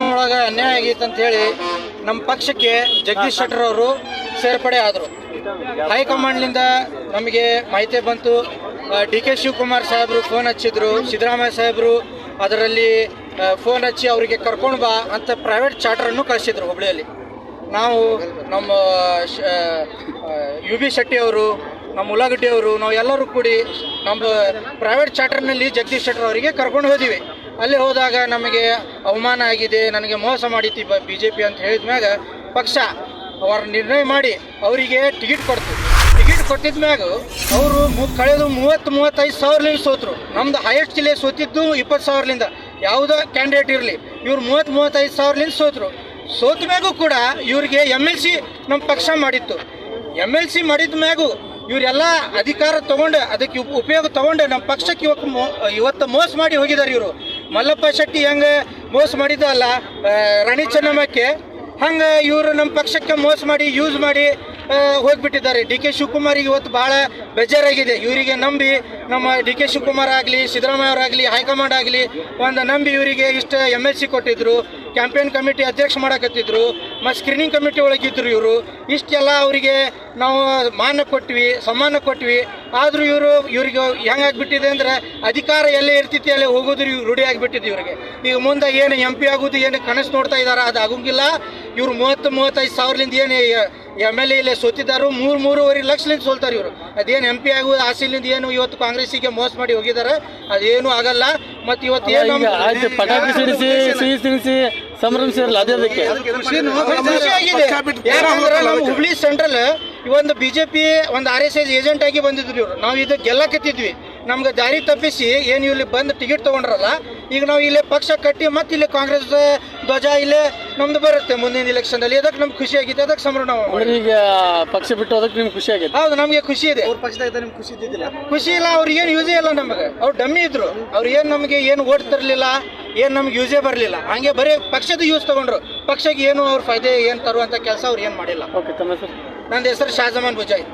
ಒಳಗ ಅನ್ಯಾಯ ಆಗೈತೆ ಅಂತ ಹೇಳಿ ನಮ್ಮ ಪಕ್ಷಕ್ಕೆ ಜಗದೀಶ್ ಶೆಟ್ಟರ್ ಅವರು ಸೇರ್ಪಡೆ ಆದರು. ಹೈಕಮಾಂಡ್ನಿಂದ ನಮಗೆ ಮಾಹಿತಿ ಬಂತು. ಡಿ ಕೆ ಶಿವಕುಮಾರ್ ಸಾಹೇಬರು ಫೋನ್ ಹಚ್ಚಿದ್ರು. ಸಿದ್ದರಾಮಯ್ಯ ಸಾಹೇಬರು ಅದರಲ್ಲಿ ಫೋನ್ ಹಚ್ಚಿ ಅವರಿಗೆ ಕರ್ಕೊಂಡು ಬಾ ಅಂತ ಪ್ರೈವೇಟ್ ಚಾರ್ಟರನ್ನು ಕಳಿಸಿದ್ರು ಹುಬ್ಳಿಯಲ್ಲಿ. ನಾವು ನಮ್ಮ ಯು ಬಿ ಶೆಟ್ಟಿ ಅವರು, ನಮ್ಮ ಉಳ್ಳಾಗಡ್ಡಿ ಅವರು ನಾವು ಎಲ್ಲರೂ ಕೂಡಿ ನಮ್ಮ ಪ್ರೈವೇಟ್ ಚಾರ್ಟರ್ನಲ್ಲಿ ಜಗದೀಶ್ ಶೆಟ್ಟರ್ ಅವರಿಗೆ ಕರ್ಕೊಂಡು ಹೋದಿವಿ. ಅಲ್ಲಿ ಹೋದಾಗ ನಮಗೆ ಅವಮಾನ ಆಗಿದೆ, ನನಗೆ ಮೋಸ ಮಾಡಿತಿ ಬಿ ಜೆ ಪಿ ಅಂತ ಹೇಳಿದ ಮ್ಯಾಗ ಪಕ್ಷ ಅವರ ನಿರ್ಣಯ ಮಾಡಿ ಅವರಿಗೆ ಟಿಕೆಟ್ ಕೊಡ್ತು. ಟಿಕೆಟ್ ಕೊಟ್ಟಿದ ಮ್ಯಾಗ ಅವರು ಕಳೆದು ಮೂವತ್ತು ಮೂವತ್ತೈದು ಸಾವಿರಲಿಂದ ಸೋತರು. ನಮ್ದು ಹೈಯೆಸ್ಟ್ ಜಿಲ್ಲೆ ಸೋತಿದ್ದು ಇಪ್ಪತ್ತು ಸಾವಿರಲಿಂದ ಯಾವುದೋ ಕ್ಯಾಂಡಿಡೇಟ್ ಇರಲಿ, ಇವ್ರು ಮೂವತ್ತು ಮೂವತ್ತೈದು ಸಾವಿರಲಿಂದ ಸೋತರು. ಸೋತ ಮ್ಯಾಗೂ ಕೂಡ ಇವರಿಗೆ ಎಂ ಎಲ್ ಸಿ ನಮ್ಮ ಪಕ್ಷ ಮಾಡಿತ್ತು. ಎಂ ಎಲ್ ಸಿ ಮಾಡಿದ ಮ್ಯಾಗೂ ಇವರೆಲ್ಲ ಅಧಿಕಾರ ತಗೊಂಡು, ಅದಕ್ಕೆ ಉಪಯೋಗ ತಗೊಂಡು ನಮ್ಮ ಪಕ್ಷಕ್ಕೆ ಇವತ್ತು ಮೋಸ ಮಾಡಿ ಹೋಗಿದ್ದಾರೆ ಇವರು. ಮಲ್ಲಪ್ಪ ಶೆಟ್ಟಿ ಹೆಂಗೆ ಮೋಸ ಮಾಡಿದ್ದಲ್ಲ ರಾಣಿ ಚೆನ್ನಮ್ಮಕ್ಕೆ, ಹಂಗೆ ಇವರು ನಮ್ಮ ಪಕ್ಷಕ್ಕೆ ಮೋಸ ಮಾಡಿ ಯೂಸ್ ಮಾಡಿ ಹೋಗ್ಬಿಟ್ಟಿದ್ದಾರೆ. ಡಿ ಕೆ ಶಿವಕುಮಾರಿಗೆ ಇವತ್ತು ಭಾಳ ಬೇಜಾರಾಗಿದೆ. ಇವರಿಗೆ ನಂಬಿ ನಮ್ಮ ಡಿ ಕೆ ಶಿವಕುಮಾರ್ ಆಗಲಿ, ಸಿದ್ದರಾಮಯ್ಯ ಅವರಾಗಲಿ ಹೈಕಮಾಂಡ್ ಆಗಲಿ, ಒಂದು ನಂಬಿ ಇವರಿಗೆ ಇಷ್ಟು ಎಂ ಎಲ್ ಸಿ ಕೊಟ್ಟಿದ್ರು ಕ್ಯಾಂಪೇನ್ ಕಮಿಟಿ ಅಧ್ಯಕ್ಷ ಮಾಡಕತ್ತಿದ್ರು. ಮತ್ತು ಸ್ಕ್ರೀನಿಂಗ್ ಕಮಿಟಿ ಒಳಗಿದ್ರು ಇವರು. ಇಷ್ಟೆಲ್ಲ ಅವರಿಗೆ ನಾವು ಮಾನ ಕೊಟ್ವಿ, ಸಮ್ಮಾನ ಕೊಟ್ವಿ. ಆದರೂ ಇವರು, ಇವ್ರಿಗೆ ಹೆಂಗಾಗ್ಬಿಟ್ಟಿದೆ ಅಂದರೆ ಅಧಿಕಾರ ಎಲ್ಲೇ ಇರ್ತೈತಿ ಅಲ್ಲೇ ಹೋಗೋದು ಇವ್ರು ರೂಢಿ ಆಗಿಬಿಟ್ಟಿದೆ ಇವರಿಗೆ. ಈಗ ಮುಂದೆ ಏನು ಎಂ ಪಿ ಆಗೋದು, ಏನು ಕನಸು ನೋಡ್ತಾ ಇದ್ದಾರೆ ಅದು ಆಗೋಂಗಿಲ್ಲ. ಇವರು ಮೂವತ್ತು, ಮೂವತ್ತೈದು ಸಾವಿರಲಿಂದ ಏನು ಎಂ ಎಲ್ ಎ ಇಲ್ಲೇ ಸೋತಿದ್ದಾರು, ಮೂರು, ಮೂರುವರೆ ಲಕ್ಷಲಿಂದ ಸೋಲ್ತಾರೆ ಇವರು. ಅದೇನು ಎಂ ಪಿ ಆಗುವ ಆಸೆಲಿಂದ ಏನು ಇವತ್ತು ಕಾಂಗ್ರೆಸ್ಸಿಗೆ ಮೋಸ ಮಾಡಿ ಹೋಗಿದ್ದಾರೆ ಅದೇನು ಆಗಲ್ಲ. ಮತ್ತೆ ಇವತ್ತು ಏನು ಆಯ್ತು ಪಟಾಕಿ ಸಿಡಿಸಿ ಸಿಹಿ ತಿನಿಸಿ ಸಂಭ್ರಮಿಸಿರಲ್ಲ ಅದೇ ಅದಕ್ಕೆ. ಯಾಕಂದ್ರೆ ನಮ್ಮ ಹುಬ್ಳಿ ಸೆಂಟ್ರಲ್ ಇವೊಂದು ಬಿಜೆಪಿ ಒಂದು ಆರ್ ಎಸ್ ಎಸ್ ಏಜೆಂಟ್ ಆಗಿ ಬಂದಿದ್ರು ಇವರು. ನಾವು ಇದು ಗೆಲ್ಲಕತ್ತಿದ್ವಿ. ನಮ್ಗೆ ದಾರಿ ತಪ್ಪಿಸಿ ಏನು ಇಲ್ಲಿ ಬಂದು ಟಿಕೆಟ್ ತಗೊಂಡ್ರಲ್ಲ ಈಗ ನಾವು ಇಲ್ಲೇ ಪಕ್ಷ ಕಟ್ಟಿ ಮತ್ತೆ ಇಲ್ಲಿ ಕಾಂಗ್ರೆಸ್ ಧ್ವಜ ಇಲ್ಲೇ ನಮ್ದು ಬರುತ್ತೆ ಮುಂದಿನ ಎಲೆಕ್ಷನ್ ಅಲ್ಲಿ. ಅದಕ್ಕೆ ನಮ್ಗೆ ಖುಷಿ ಆಗಿದೆ ಅದಕ್ಕೆ ಸಂಭ್ರಮ ನಾವು ಅಂದ್ರೆ ಈಗ ಪಕ್ಷ ಬಿಟ್ಟು ಅದಕ್ಕೆ ನಿಮ್ಗೆ ಖುಷಿ ಆಗಿದೆ ಹೌದು ನಮಗೆ ಖುಷಿ ಇದೆ. ಖುಷಿ ಇಲ್ಲ ಅವ್ರು ಏನು ಯೂಸೇ ಇಲ್ಲ ನಮಗೆ. ಅವ್ರು ಡಮ್ಮಿ ಇದ್ರು. ಅವ್ರು ಏನು ನಮಗೆ ಏನು ಓಟ್ ತರಲಿಲ್ಲ ಏನು ನಮ್ಗೆ ಯೂಸೇ ಬರಲಿಲ್ಲ. ಹಂಗೆ ಬರೀ ಪಕ್ಷದ ಯೂಸ್ ತಗೊಂಡ್ರು. ಪಕ್ಷಕ್ಕೆ ಏನು ಅವ್ರ ಫಾಯ್ದೆ ಏನು ತರುವಂಥ ಕೆಲಸ ಅವ್ರು ಏನು ಮಾಡಿಲ್ಲ. ಓಕೆ ತಮ್ಮ ಹೆಸರು? ನನ್ನ ಹೆಸರು ಶಾಜಮಾನ್ ಬುಜಾಯ್